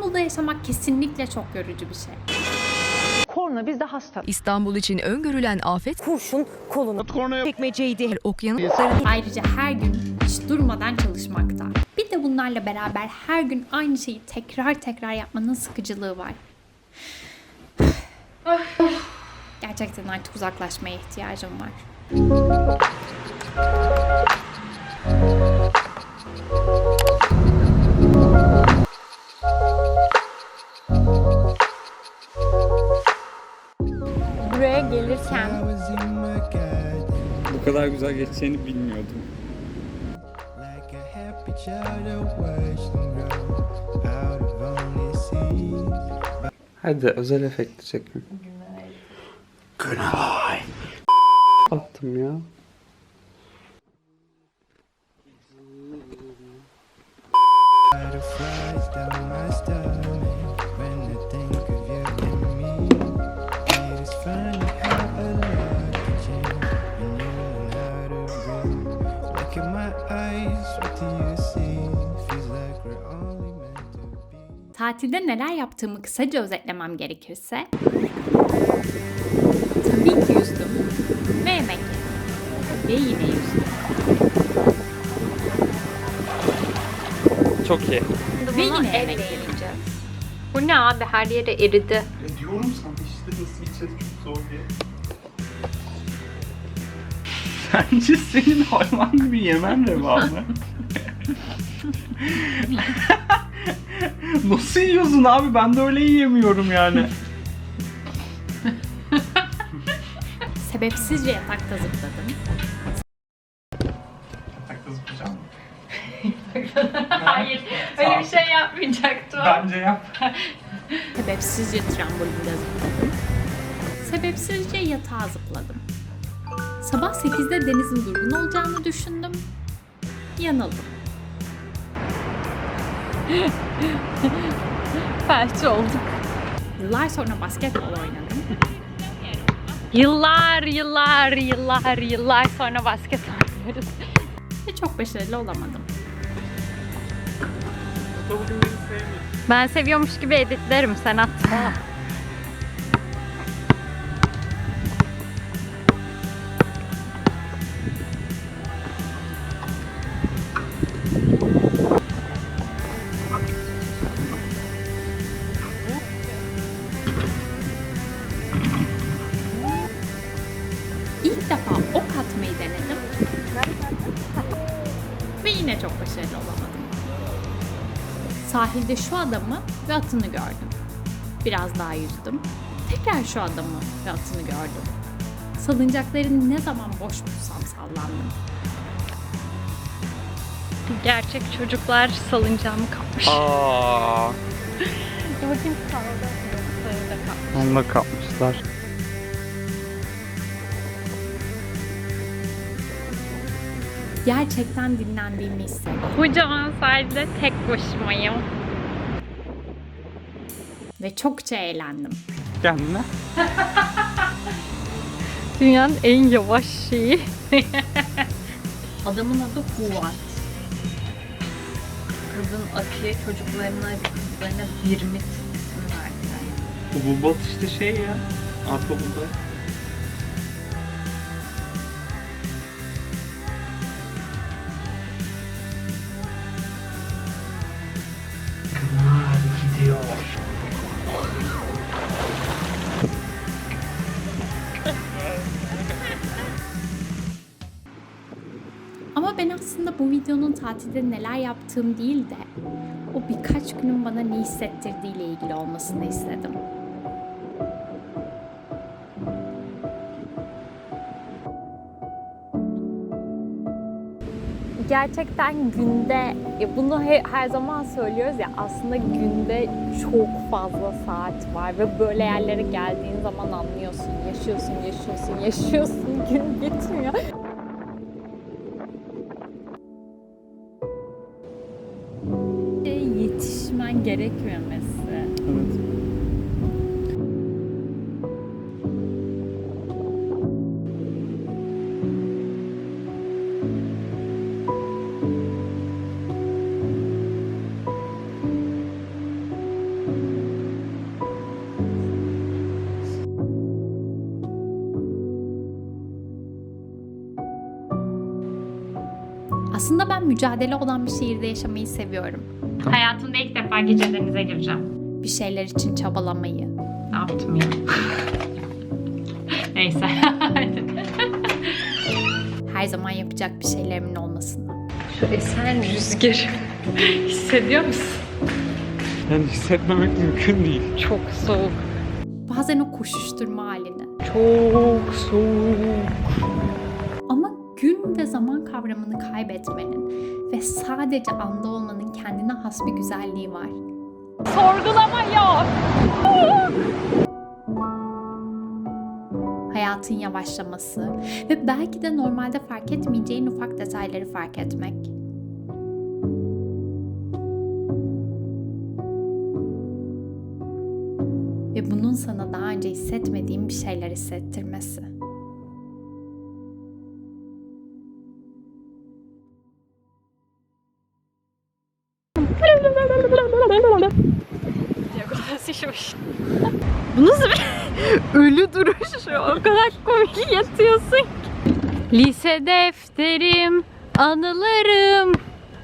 İstanbul'da yaşamak kesinlikle çok yorucu bir şey. Korna bizde hasta. İstanbul için öngörülen afet Kurşun kolunu çekmeceydi. okyanusların Ayrıca her gün hiç durmadan çalışmakta. Bir de bunlarla beraber her gün aynı şeyi tekrar tekrar yapmanın sıkıcılığı var. Gerçekten artık uzaklaşmaya ihtiyacım var. Bu kadar güzel geçeceğini bilmiyordum. Hadi özel efekti çekin. Günay. Attım ya. Tatilde neler yaptığımı kısaca özetlemem gerekirse tabii ki yüzdüm ve yemek yedim ve yine yüzdüm Çok iyi. ve yine yemek yedim. Bu ne abi her yere eridi. diyorum sana işte nasıl içeceğiz çok zor diye. Bence senin hayvan gibi yemen reva mı? nasıl yiyorsun abi? Ben de öyle yiyemiyorum yani. Sebepsizce yatakta zıpladım. Takla zıplayacağım? Hayır öyle bir şey yapmayacaktım. Bence yap. Sebepsizce trambolinde zıpladım. Sebepsizce yatağa zıpladım. Sabah 8'de denizin durgun olacağını düşündüm. Yanıldım. Felç olduk. Yıllar sonra basketbol oynadım. Yıllar yıllar yıllar yıllar sonra basket oynuyoruz. Ve çok başarılı olamadım. Ben seviyormuş gibi editlerim sen at. yine çok başarılı olamadım. Sahilde şu adamı ve atını gördüm. Biraz daha yüzdüm. Tekrar şu adamı ve atını gördüm. Salıncakları ne zaman boş bulsam sallandım. Gerçek çocuklar salıncağımı kapmış. Aa, Bakayım kaldı. Onunla kapmışlar. Gerçekten dinlendiğimi hissettim. Kocaman sahilde tek başımayım. Ve çokça eğlendim. Kendine. Dünyanın en yavaş şeyi. Adamın adı Fuat. Kızın Atiye çocuklarına, kızlarına Birmit ismi verdiler. Bu bot işte şey ya. Arka burada. Ama ben aslında bu videonun tatilde neler yaptığım değil de o birkaç günün bana ne hissettirdiğiyle ilgili olmasını istedim. Gerçekten günde ya bunu he- her zaman söylüyoruz ya aslında günde çok fazla saat var ve böyle yerlere geldiğin zaman anlıyorsun. Yaşıyorsun, yaşıyorsun, yaşıyorsun. Gün bitmiyor. Yetişmen gerekmemesi. Evet. Aslında ben mücadele olan bir şehirde yaşamayı seviyorum. Hayatımda ilk defa gece denize gireceğim. Bir şeyler için çabalamayı. Ne yaptım ya? Neyse. Her zaman yapacak bir şeylerimin olmasını. Şu esen rüzgarı hissediyor musun? Yani hissetmemek mümkün değil. Çok soğuk. Bazen o koşuşturma halini. Çok soğuk. Gün ve zaman kavramını kaybetmenin ve sadece anda olmanın kendine has bir güzelliği var. Sorgulama yok. Hayatın yavaşlaması ve belki de normalde fark etmeyeceğin ufak detayları fark etmek. Ve bunun sana daha önce hissetmediğin bir şeyler hissettirmesi. Bu nasıl bir ölü duruş? O kadar komik yatıyorsun. Lise defterim, anılarım,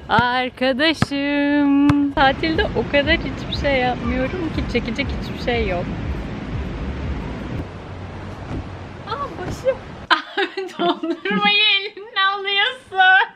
arkadaşım. Tatilde o kadar hiçbir şey yapmıyorum ki çekecek hiçbir şey yok. Aa başım. Dondurmayı eline alıyorsun.